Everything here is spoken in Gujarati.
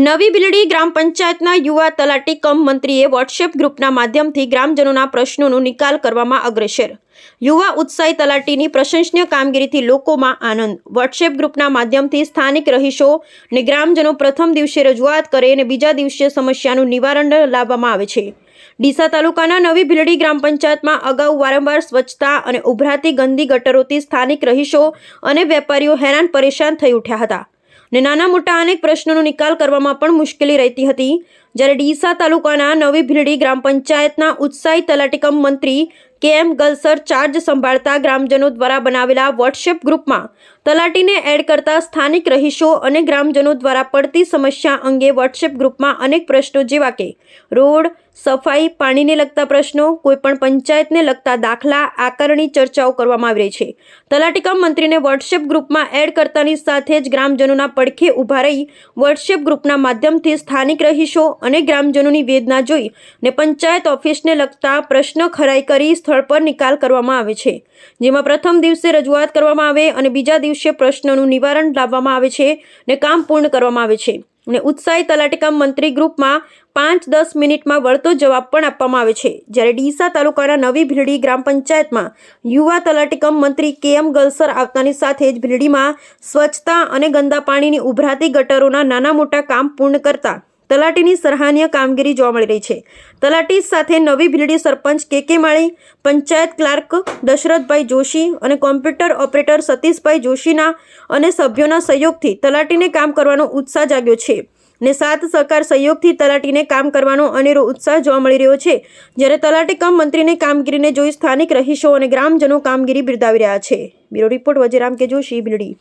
નવી બિલડી ગ્રામ પંચાયતના યુવા તલાટી કમ મંત્રીએ વોટ્સએપ ગ્રુપના માધ્યમથી ગ્રામજનોના પ્રશ્નોનો નિકાલ કરવામાં અગ્રેસર. યુવા ઉત્સાહી તલાટીની પ્રશંસનીય કામગીરીથી લોકોમાં આનંદ. વોટ્સએપ ગ્રુપના માધ્યમથી સ્થાનિક રહીશો અને ગ્રામજનો પ્રથમ દિવસે રજૂઆત કરે અને બીજા દિવસે સમસ્યાનું નિવારણ લાવવામાં આવે છે. ડીસા તાલુકાના નવી ભીલડી ગ્રામ પંચાયતમાં અગાઉ વારંવાર સ્વચ્છતા અને ઉભરાતી ગંદી ગટરોથી સ્થાનિક રહીશો અને વેપારીઓ હેરાન પરેશાન થઈ ઉઠ્યા હતા. ને નાના મોટા અનેક પ્રશ્નોનો નિકાલ કરવામાં પણ મુશ્કેલી રહેતી હતી. જ્યારે ડીસા તાલુકાના નવી ભીલડી ગ્રામ પંચાયતના ઉત્સાહી તલાટીકમ મંત્રી કે એમ ગલસર ચાર્જ સંભાળતા ગ્રામજનો દ્વારા બનાવેલા વોટ્સએપ ગ્રુપમાં તલાટીને એડ કરતા સ્થાનિક રહીશો અને ગ્રામજનો દ્વારા પડતી સમસ્યા અંગે વોટ્સએપ ગ્રુપમાં અનેક પ્રશ્નો જેવા કે, રોડ સફાઈ પાણીને લગતા પ્રશ્નો કોઈપણ પંચાયતને લગતા દાખલા, આકારણી ચર્ચાઓ કરવામાં આવી રહી છે. તલાટીકમ મંત્રીને વોટ્સએપ ગ્રુપમાં એડ કરતાની સાથે જ ગ્રામજનોના પડખે ઊભા રહી વોટ્સએપ ગ્રુપના માધ્યમથી સ્થાનિક રહીશો અને ગ્રામજનોની વેદના જોઈ ને પંચાયત ઓફિસને લગતા પ્રશ્નો ખરાઈ કરી સ્થળ પર નિકાલ કરવામાં આવે છે. જેમાં પ્રથમ દિવસે રજૂઆત કરવામાં આવે અને બીજા દિવસે પ્રશ્નોનું નિવારણ લાવવામાં આવે છે ને કામ પૂર્ણ કરવામાં આવે છે. અને ઉત્સાહી તલાટીકા મંત્રી ગ્રુપમાં પાંચ દસ મિનિટમાં વળતો જવાબ પણ આપવામાં આવે છે. જ્યારે ડીસા તાલુકાના નવી ભીલડી ગ્રામ પંચાયતમાં યુવા તલાટીકમ મંત્રી કે એમ ગલસર આવતાની સાથે જ ભીલડીમાં સ્વચ્છતા અને ગંદા પાણીની ઉભરાતી ગટરોના નાના મોટા કામ પૂર્ણ કરતા તલાટીની સરાહનીય કામગીરી જોવા મળી રહી છે. તલાટી સાથે નવી Bhildi sarpanch K K Mali, panchayat clerk Dashrathbhai Joshi અને કોમ્પ્યુટર ઓપરેટર સતીશભાઈ જોશીના અને સભ્યોના સહયોગથી તલાટીને કામ કરવાનો ઉત્સાહ જાગ્યો છે ને સાત સરકાર સહયોગથી તલાટીને કામ કરવાનો અનેરો ઉત્સાહ જોવા મળી રહ્યો છે. જ્યારે તલાટી કમ મંત્રીની કામગીરીને જોઈ સ્થાનિક રહીશો અને ગ્રામજનો કામગીરી બિરદાવી રહ્યા છે. બ્યુરો રિપોર્ટ વજેરામ કે જોશી ભીલડી.